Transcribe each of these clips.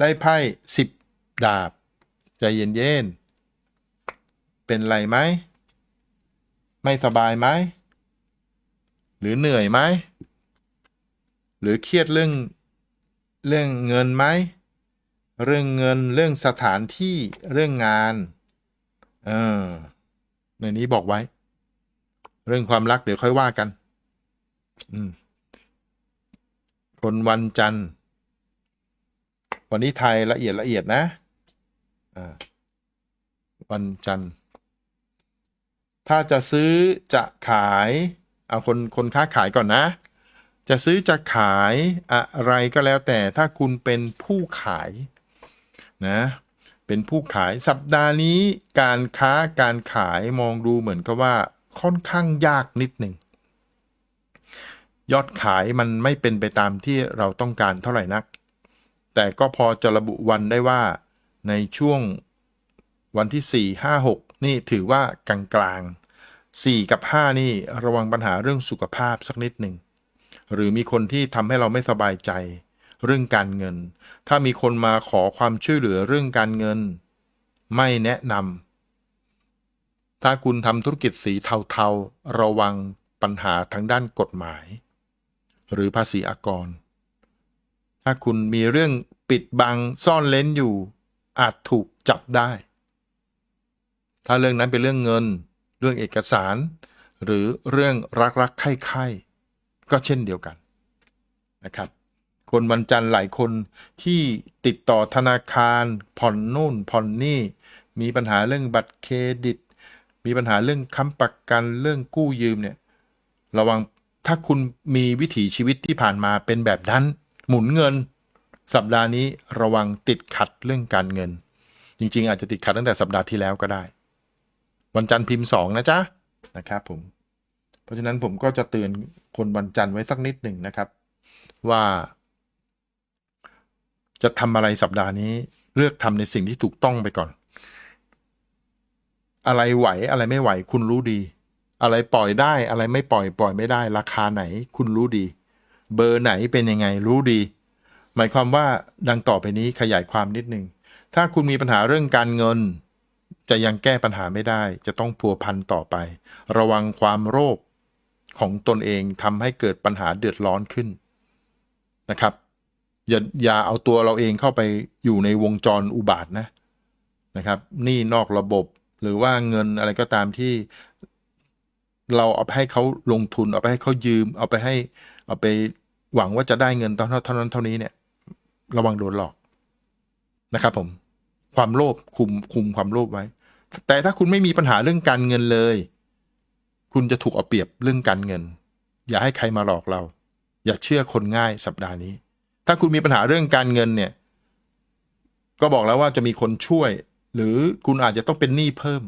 ได้ไพ่สิบดาบ ใจเย็นๆ เป็นไรไหม ไม่สบายไหม หรือเหนื่อยไหม หรือเครียดเรื่องเรื่องเงินไหม เรื่องเงินเรื่องสถานที่เรื่องงาน เออ ในนี้บอกไว้ เรื่องความรักเดี๋ยวค่อยว่ากัน อืม คนวันจันทร์ วันนี้ไทยละเอียดละเอียดนะอ่าวันจันทร์ ถ้าจะซื้อจะขาย เอาคนคนค้าขายก่อนนะ จะซื้อจะขายอะไรก็แล้วแต่ถ้าคุณเป็นผู้ขายนะ เป็นผู้ขายสัปดาห์นี้การค้าการขายมองดูเหมือนกับว่าค่อนข้างยากนิดหนึ่งยอดขายมันไม่เป็นไปตามที่เราต้องการเท่าไหร่นัก แต่ก็พอจะระบุวันได้ว่า ในช่วงวันที่ 4 5 6 นี่ถือว่ากลางกลาง4กับ 5 นี่ระวังปัญหาเรื่องสุขภาพสักนิดหนึ่ง หรือมีคนที่ทำให้เราไม่สบายใจ เรื่องการเงิน ถ้ามีคนมาขอความช่วยเหลือเรื่องการเงิน ไม่แนะนำถ้าคุณทำธุรกิจสีเทาๆ ระวังปัญหาทางด้านกฎหมาย หรือภาษีอากร ถ้าคุณมีเรื่องปิดบังซ่อนเล้นอยู่ อาจถูกจับได้ ถ้าเรื่องนั้นเป็นเรื่องเงิน เรื่องเอกสาร หรือเรื่องรักรักใคร่ใก็เช่นเดียวกันนะครับ คนวันจันทร์หลายคนที่ติดต่อธนาคารผ่อนนู่นผ่อนนี่ มีปัญหาเรื่องบัตรเครดิต มีปัญหาเรื่องค้ำประกันเรื่องกู้ยืมเนี่ยระวังถ้าคุณมีวิถีชีวิตที่ผ่านมาเป็นแบบนั้น หมุนเงิน สัปดาห์นี้ระวังติดขัดเรื่องการเงิน จริง ๆ อาจจะติดขัดตั้งแต่สัปดาห์ที่แล้วก็ได้ วันจันทร์พิมพ์สองนะจ๊ะนะครับผม เพราะฉะนั้นผมก็จะเตือนคนวันจันทร์ไว้สักนิดหนึ่งนะครับ ว่า จะทำอะไรสัปดาห์นี้ เลือกทำในสิ่งที่ถูกต้องไปก่อน อะไรไหวอะไรไม่ไหว คุณรู้ดี อะไรปล่อยได้ อะไรไม่ปล่อยปล่อยไม่ได้ ราคาไหน คุณรู้ดี เบอร์ไหนเป็นยังไงรู้ดี หมายความว่าดังต่อไปนี้ขยายความนิดหนึ่งถ้าคุณมีปัญหาเรื่องการเงิน จะยังแก้ปัญหาไม่ได้ จะต้องพัวพันต่อไป ระวังความโรคของตนเองทำให้เกิดปัญหาเดือดร้อนขึ้นนะครับ อย่าอย่าเอาตัวเราเองเข้าไปอยู่ในวงจรอุบาทนะนะครับนี่นอกระบบหรือว่าเงินอะไรก็ตามที่เราเอาไปให้เขาลงทุน เอาไปให้เขายืม เอาไปให้เอาไป หวังว่าจะได้เงินเท่าเท่านั้นเท่านี้เนี่ย ระวังโดนหลอกนะครับ ผม ความโลภคุมคุมความโลภไว้ แต่ถ้าคุณไม่มีปัญหาเรื่องการเงินเลย คุณจะถูกเอาเปรียบเรื่องการเงิน อย่าให้ใครมาหลอกเรา อย่าเชื่อคนง่ายสัปดาห์นี้ ถ้าคุณมีปัญหาเรื่องการเงินเนี่ย ก็บอกแล้วว่าจะมีคนช่วย หรือคุณอาจจะต้องเป็นหนี้เพิ่ม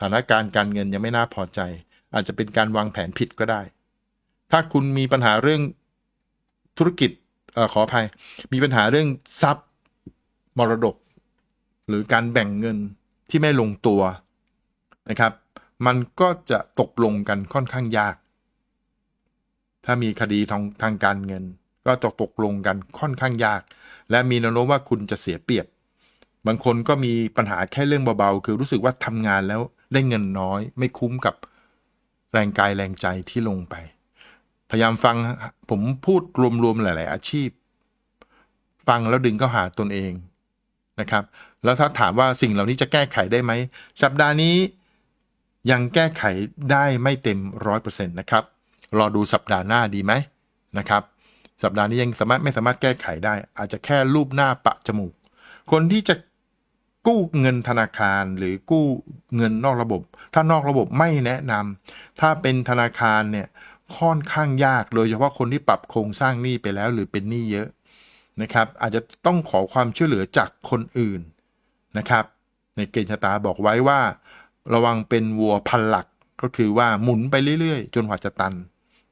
ฐานะการณ์การเงินยังไม่น่าพอใจ อาจจะเป็นการวางแผนผิดก็ได้ ถ้าคุณมีปัญหาเรื่องธุรกิจอขออภัย มีปัญหาเรื่องทรัพย์มรดก หรือการแบ่งเงินที่ไม่ลงตัวนะครับ มันก็จะตกลงกันค่อนข้างยาก ถ้ามีคดีทางทางการเงิน ก็จะตกลงกันค่อนข้างยาก และมีแนวโน้มว่าคุณจะเสียเปรียบ บางคนก็มีปัญหาแค่เรื่องเบาๆ คือรู้สึกว่าทำงานแล้วได้เงินน้อย ไม่คุ้มกับแรงกายแรงใจที่ลงไป พยายามฟังผมพูดรวมๆหลาย ๆ อาชีพ ฟังแล้วดึงเข้าหาตนเองนะครับ แล้วถ้าถามว่าสิ่งเหล่านี้จะแก้ไขได้ไหม สัปดาห์นี้ยังแก้ไขได้ไม่เต็มร้อยเปอร์เซ็นต์นะครับ รอดูสัปดาห์หน้าดีไหมนะครับ สัปดาห์นี้ยังสามารถไม่สามารถแก้ไขได้ อาจจะแค่รูปหน้าปะจมูก คนที่จะกู้เงินธนาคารหรือกู้เงินนอกระบบ ถ้านอกระบบไม่แนะนำถ้าเป็นธนาคารเนี่ย ค่อนข้างยาก โดยเฉพาะคนที่ปรับโครงสร้างหนี้ไปแล้ว หรือเป็นหนี้เยอะนะครับ อาจจะต้องขอความช่วยเหลือจากคนอื่นนะครับ ในเกณฑ์ชะตาบอกไว้ว่า ระวังเป็นวัวพันหลักก็คือว่าหมุนไปเรื่อยๆ จนกว่าจะตัน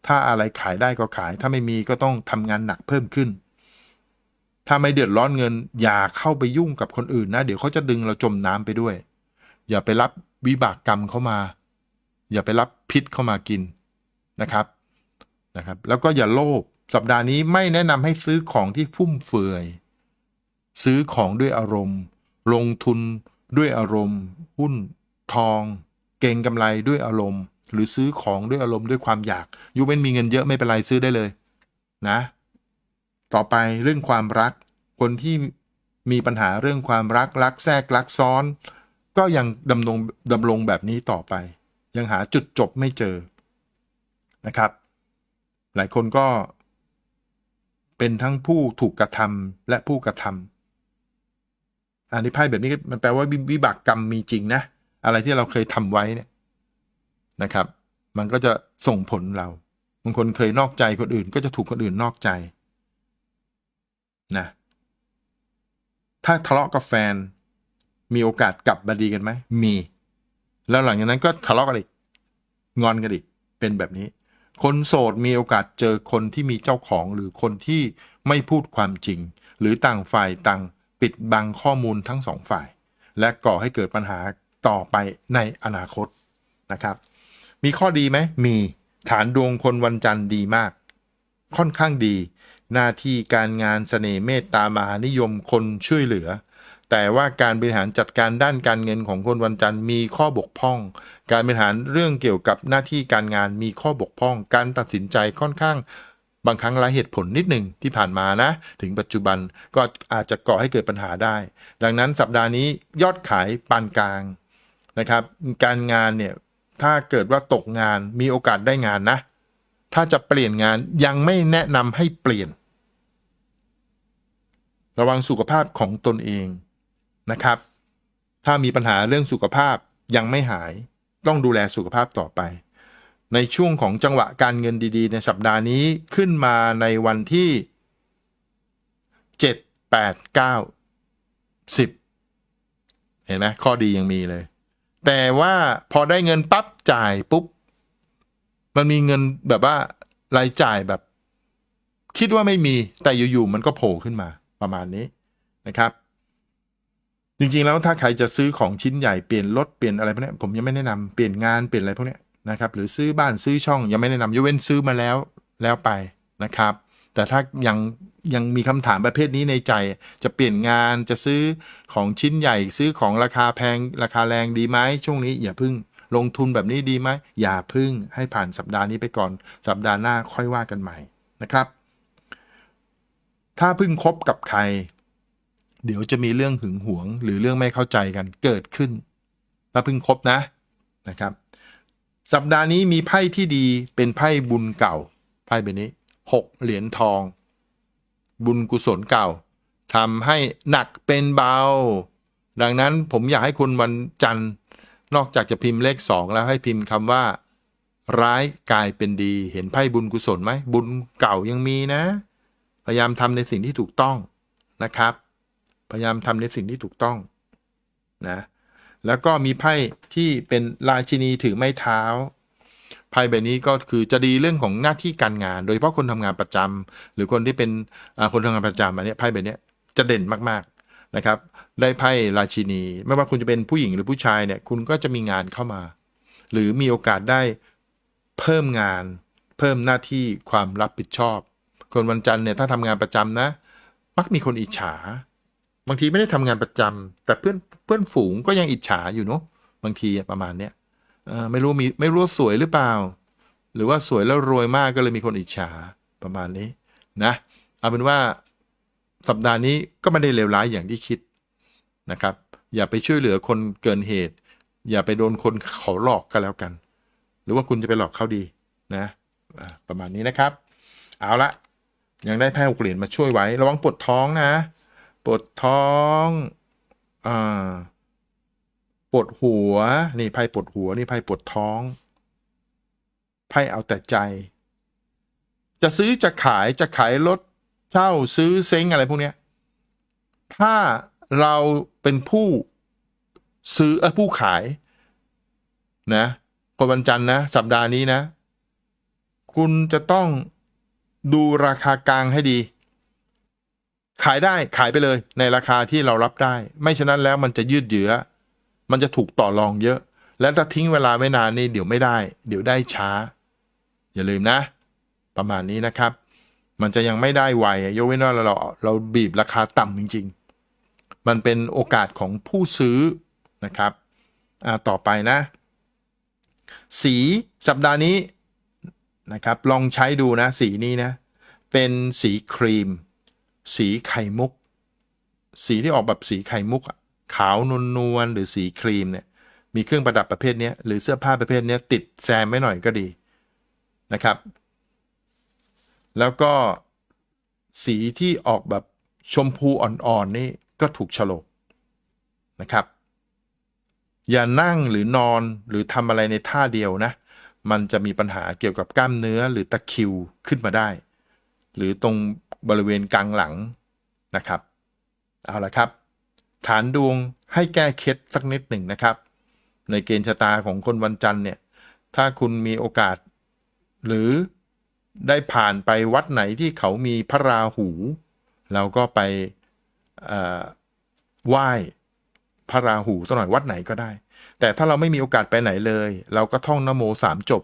ถ้าอะไรขายได้ก็ขาย ถ้าไม่มีก็ต้องทำงานหนักเพิ่มขึ้น ถ้าไม่เดือดร้อนเงิน อย่าเข้าไปยุ่งกับคนอื่นนะ เดี๋ยวเขาจะดึงเราจมน้ำไปด้วย อย่าไปรับวิบากกรรมเข้ามา อย่าไปรับพิษเข้ามากิน นะครับนะครับ แล้วก็อย่าโลภสัปดาห์นี้ไม่แนะนำให้ซื้อของที่ฟุ่มเฟือย ซื้อของด้วยอารมณ์ ลงทุนด้วยอารมณ์ หุ้นทอง เก่งกำไรด้วยอารมณ์ หรือซื้อของด้วยอารมณ์ด้วยความอยากยูเว้นมีเงินเยอะไม่เป็นไรซื้อได้เลยนะ ต่อไปเรื่องความรัก คนที่มีปัญหาเรื่องความรักรักแทรกรักซ้อน ก็ยังดำรงดำรงแบบนี้ต่อไป ยังหาจุดจบไม่เจอ นะครับ หลายคนก็เป็นทั้งผู้ถูกกระทำและผู้กระทำอันนี้ไพ่แบบนี้มันแปลว่าวิบากกรรมมีจริงนะ อะไรที่เราเคยทำไว้เนี่ยนะครับ มันก็จะส่งผลเราบางคนเคยนอกใจคนอื่น ก็จะถูกคนอื่นนอกใจนะถ้าทะเลาะกับแฟน มีโอกาสกลับมาดีกันไหมมี แล้วหลังจากนั้นก็ทะเลาะกันอีกงอนกันอีกเป็นแบบนี้ คนโสดมีโอกาสเจอคนที่มีเจ้าของหรือคนที่ไม่พูดความจริง หรือต่างฝ่ายต่างปิดบังข้อมูลทั้งสองฝ่าย และก่อให้เกิดปัญหาต่อไปในอนาคตนะครับ มีข้อดีไหมมีฐานดวงคนวันจันทร์ดีมาก ค่อนข้างดี หน้าที่การงานเสน่ห์เมตตามหานิยมคนช่วยเหลือ แต่ว่าการบริหารจัดการด้านการเงินของคนวันจันทร์มีข้อบกพร่อง การบริหารเรื่องเกี่ยวกับหน้าที่การงานมีข้อบกพร่อง การตัดสินใจค่อนข้างบางครั้งไร้เหตุผลนิดหนึ่งที่ผ่านมานะ ถึงปัจจุบันก็อาจจะก่อให้เกิดปัญหาได้ ดังนั้นสัปดาห์นี้ยอดขายปานกลางนะครับ การงานเนี่ยถ้าเกิดว่าตกงานมีโอกาสได้งานนะ ถ้าจะเปลี่ยนงานยังไม่แนะนำให้เปลี่ยน ระวังสุขภาพของตนเอง นะครับ ถ้ามีปัญหาเรื่องสุขภาพยังไม่หาย ต้องดูแลสุขภาพต่อไป ในช่วงของจังหวะการเงินดี ๆ ในสัปดาห์นี้ขึ้นมาในวันที่ 7 8 9 10 เห็นไหมข้อดียังมีเลย แต่ว่าพอได้เงินปั๊บจ่ายปุ๊บ มันมีเงินแบบว่ารายจ่ายแบบ คิดว่าไม่มีแต่อยู่ๆมันก็โผล่ขึ้นมาประมาณนี้นะครับ จริงๆแล้วถ้าใครจะซื้อของชิ้นใหญ่เปลี่ยนรถเปลี่ยนอะไรพวกนี้ผมยังไม่แนะนำเปลี่ยนงานเปลี่ยนอะไรพวกนี้นะครับหรือซื้อบ้านซื้อช่องยังไม่แนะนำยกเว้นซื้อมาแล้วแล้วไปนะครับ แต่ถ้ายังยังมีคำถามประเภทนี้ในใจ จะเปลี่ยนงานจะซื้อของชิ้นใหญ่ ซื้อของราคาแพงราคาแรงดีไหมช่วงนี้อย่าพึ่งลงทุนแบบนี้ดีไหมอย่าพึ่งให้ผ่านสัปดาห์นี้ไปก่อน สัปดาห์หน้าค่อยว่ากันใหม่นะครับ ถ้าพิ่งคบกับใคร เดี๋ยวจะมีเรื่องหึงหวง หรือเรื่องไม่เข้าใจกันเกิดขึ้นถ้าเพิ่งครบนะนะครับ สัปดาห์นี้มีไพ่ที่ดีเป็นไพ่บุญเก่า ไพ่ใบนี้หกเหรียญทอง บุญกุศลเก่าทำให้หนักเป็นเบา ดังนั้นผมอยากให้คุณวันจันทร์ นอกจากจะพิมพ์เลขสองแล้วให้พิมพ์คำว่า ร้ายกลายเป็นดี เห็นไพ่บุญกุศลไหมบุญเก่ายังมีนะ พยายามทำในสิ่งที่ถูกต้องนะครับ พยายามทำในสิ่งที่ถูกต้องนะแล้วก็มีไพ่ที่เป็นราชินีถือไม้เท้าไพ่ใบนี้ก็คือจะดีเรื่องของหน้าที่การงาน โดยเฉพาะคนทำงานประจำหรือคนที่เป็นคนทำงานประจำอันนี้ไพ่ใบนี้จะเด่นมากๆนะครับ ได้ไพ่ราชินี ไม่ว่าคุณจะเป็นผู้หญิงหรือผู้ชายเนี่ยคุณก็จะมีงานเข้ามา หรือมีโอกาสได้เพิ่มงาน เพิ่มหน้าที่ความรับผิดชอบ คนวันจันทร์เนี่ยถ้าทำงานประจำนะ มักมีคนอิจฉา บางทีไม่ได้ทำงานประจำแต่เพื่อนเพื่อนฝูงก็ยังอิจฉาอยู่เนาะบางทีประมาณเนี้ยไม่รู้มีไม่รู้สวยหรือเปล่า หรือว่าสวยแล้วรวยมากก็เลยมีคนอิจฉาประมาณนี้นะเอาเป็นว่าสัปดาห์นี้ก็ไม่ได้เลวร้ายอย่างที่คิดนะครับ อย่าไปช่วยเหลือคนเกินเหตุ อย่าไปโดนคนเขาหลอกก็แล้วกัน หรือว่าคุณจะไปหลอกเขาดีนะประมาณนี้นะครับ เอาละยังได้ไพ่หกเหรียญมาช่วยไว้ ระวังปวดท้องนะ ปวดท้องอ่าปวดหัว นี่ไพ่ปวดหัว นี่ไพ่ปวดท้องไพ่เอาแต่ใจ จะซื้อจะขายจะขายรถเช่าซื้อเซ้งอะไรพวกเนี้ย ถ้าเราเป็นผู้ซื้อเออผู้ขาย นะคนวันจันทร์นะ สัปดาห์นี้นะ คุณจะต้องดูราคากลางให้ดี ขายได้ขายไปเลย ในราคาที่เรารับได้ ไม่ฉะนั้นแล้วมันจะยืดเยื้อ มันจะถูกต่อรองเยอะ และถ้าทิ้งเวลาไว้นานนี่เดี๋ยวไม่ได้ เดี๋ยวได้ช้า อย่าลืมนะ ประมาณนี้นะครับ มันจะยังไม่ได้ไวยกเว้นว่าเราเราบีบราคาต่ำจริงมันเป็นโอกาสของผู้ซื้อนะครับอ่าต่อไปนะ สีสัปดาห์นี้นะครับ ลองใช้ดูนะ สีนี้นะ เป็นสีครีม สีไข่มุก สีที่ออกแบบสีไข่มุกขาวนวลนวลๆหรือสีครีมเนี่ยมีเครื่องประดับประเภทนี้หรือเสื้อผ้าประเภทนี้ติดแซมไม่หน่อยก็ดีนะครับ แล้วก็สีที่ออกแบบชมพูอ่อนๆนี่ก็ถูกฉลกนะครับ อย่านั่งหรือนอนหรือทำอะไรในท่าเดียวนะ มันจะมีปัญหาเกี่ยวกับกล้ามเนื้อหรือตะคิวขึ้นมาได้ หรือตรง บริเวณกลางหลังนะครับ เอาละครับ ฐานดวงให้แก้เคล็ดสักนิดหนึ่งนะครับ ในเกณฑ์ชะตาของคนวันจันทร์เนี่ย ถ้าคุณมีโอกาส หรือได้ผ่านไปวัดไหนที่เขามีพระราหู เราก็ไปไหว้พระราหูสักหน่อยวัดไหนก็ได้ แต่ถ้าเราไม่มีโอกาสไปไหนเลย เราก็ท่องนโมสามจบ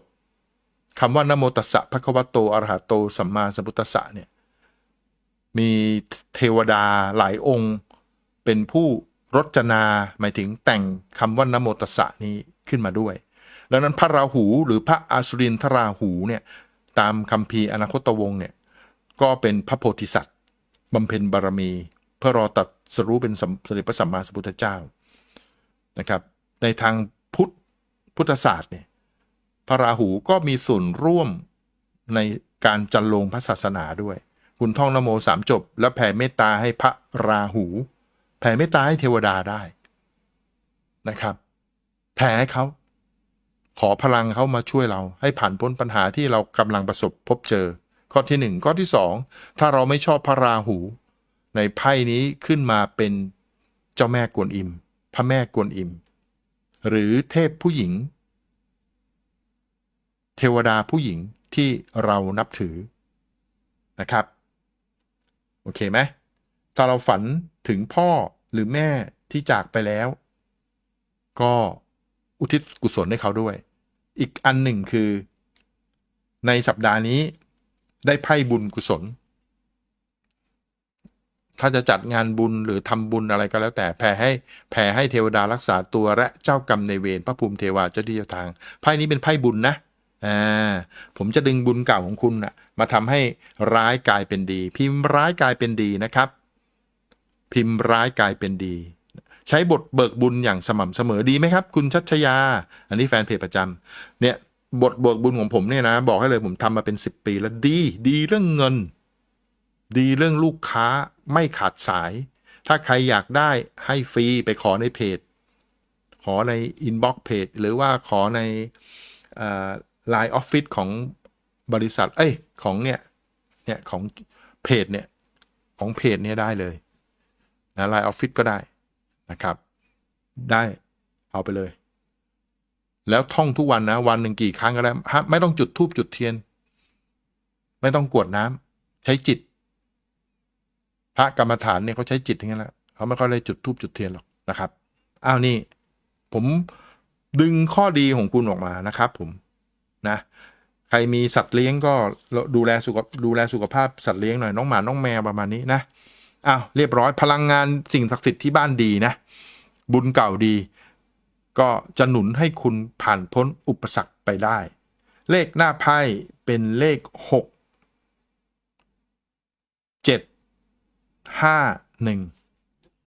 คำว่านโมตัสสะภะควโตอระหะโตสัมมาสัมพุทธัสสะเนี่ย มีเทวดาหลายองค์ เป็นผู้รจนาหมายถึงแต่งคำว่านโมตสะนี้ขึ้นมาด้วย ดังนั้นพระราหูหรือพระอาสุรินทราหูเนี่ยตามคำพีอนาคตวงเนี่ยก็เป็นพระโพธิสัตว์บำเพ็ญบารมี เพื่อรอตัดสรู้เป็นสมสมเด็จพระสัมมาสัมพุทธเจ้านะครับในทางพุทธพุทธศาสตร์เนี่ยพระราหูก็มีส่วนร่วมในการจันลงพระศาสนาด้วย คุณท่องนโมสามจบ แล้วแผ่เมตตาให้พระราหู แผ่เมตตาให้เทวดาได้นะครับ แผ่ให้เขาขอพลังเขามาช่วยเราให้ผ่านพ้นปัญหาที่เรากำลังประสบพบเจอ ข้อที่หนึ่งข้อที่สองถ้าเราไม่ชอบพระราหู ในไพ่นี้ขึ้นมาเป็นเจ้าแม่กวนอิม พระแม่กวนอิม หรือเทพผู้หญิง เทวดาผู้หญิงที่เรานับถือนะครับ โอเคไหมถ้าเราฝันถึงพ่อหรือแม่ที่จากไปแล้ว ก็อุทิศกุศลให้เขาด้วย อีกอันหนึ่งคือ ในสัปดาห์นี้ได้ไพ่บุญกุศล ถ้าจะจัดงานบุญหรือทำบุญอะไรก็แล้วแต่แผ่ให้แผ่ให้เทวดารักษาตัวและเจ้ากรรมในเวรพระภูมิเทวาเจ้าที่เจ้าทาง ไพ่นี้เป็นไพ่บุญนะ อ่าผมจะดึงบุญเก่าของคุณนะมาทำให้ร้ายกลายเป็นดี พิมพ์ร้ายกลายเป็นดีนะครับ พิมพ์ร้ายกลายเป็นดี ใช้บทเบิกบุญอย่างสม่ำเสมอดีไหมครับ คุณชัชยา อันนี้แฟนเพจประจำเนี่ยบทเบิกบุญของผมเนี่ยนะ บอกให้เลยผมทำมาเป็น 10 ปีแล้วดี ดีเรื่องเงิน ดีเรื่องลูกค้าไม่ขาดสาย ถ้าใครอยากได้ให้ฟรีไปขอในเพจ ขอในอินบ็อกซ์เพจหรือว่าขอใน ไลน์ออฟฟิศของบริษัท เอ้ย ของเนี่ย เนี่ย ของเพจเนี่ย ของเพจเนี่ยได้เลยนะไลน์ออฟฟิศก็ได้นะครับ ได้เอาไปเลย แล้วท่องทุกวันนะ วันหนึ่งกี่ครั้งก็ได้ฮะไม่ต้องจุดทูบจุดเทียน ไม่ต้องกวดน้ำใช้จิต พระกรรมฐานเนี่ยเขาใช้จิตทั้งนั้นแหละเขาไม่ค่อยได้จุดทูบจุดเทียนหรอกนะครับอ้าวนี่ ผมดึงข้อดีของคุณออกมานะครับผม นะใครมีสัตว์เลี้ยงก็ดูแลสุขดูแลสุขภาพสัตว์เลี้ยงหน่อยน้องหมาน้องแมวประมาณนี้นะอ้าวเรียบร้อยพลังงานสิ่งศักดิ์สิทธิ์ที่บ้านดีนะ บุญเก่าดี ก็จะหนุนให้คุณผ่านพ้นอุปสรรคไปได้ เลขหน้าไพ่เป็นเลขหกเจ็ดห้าหนึ่ง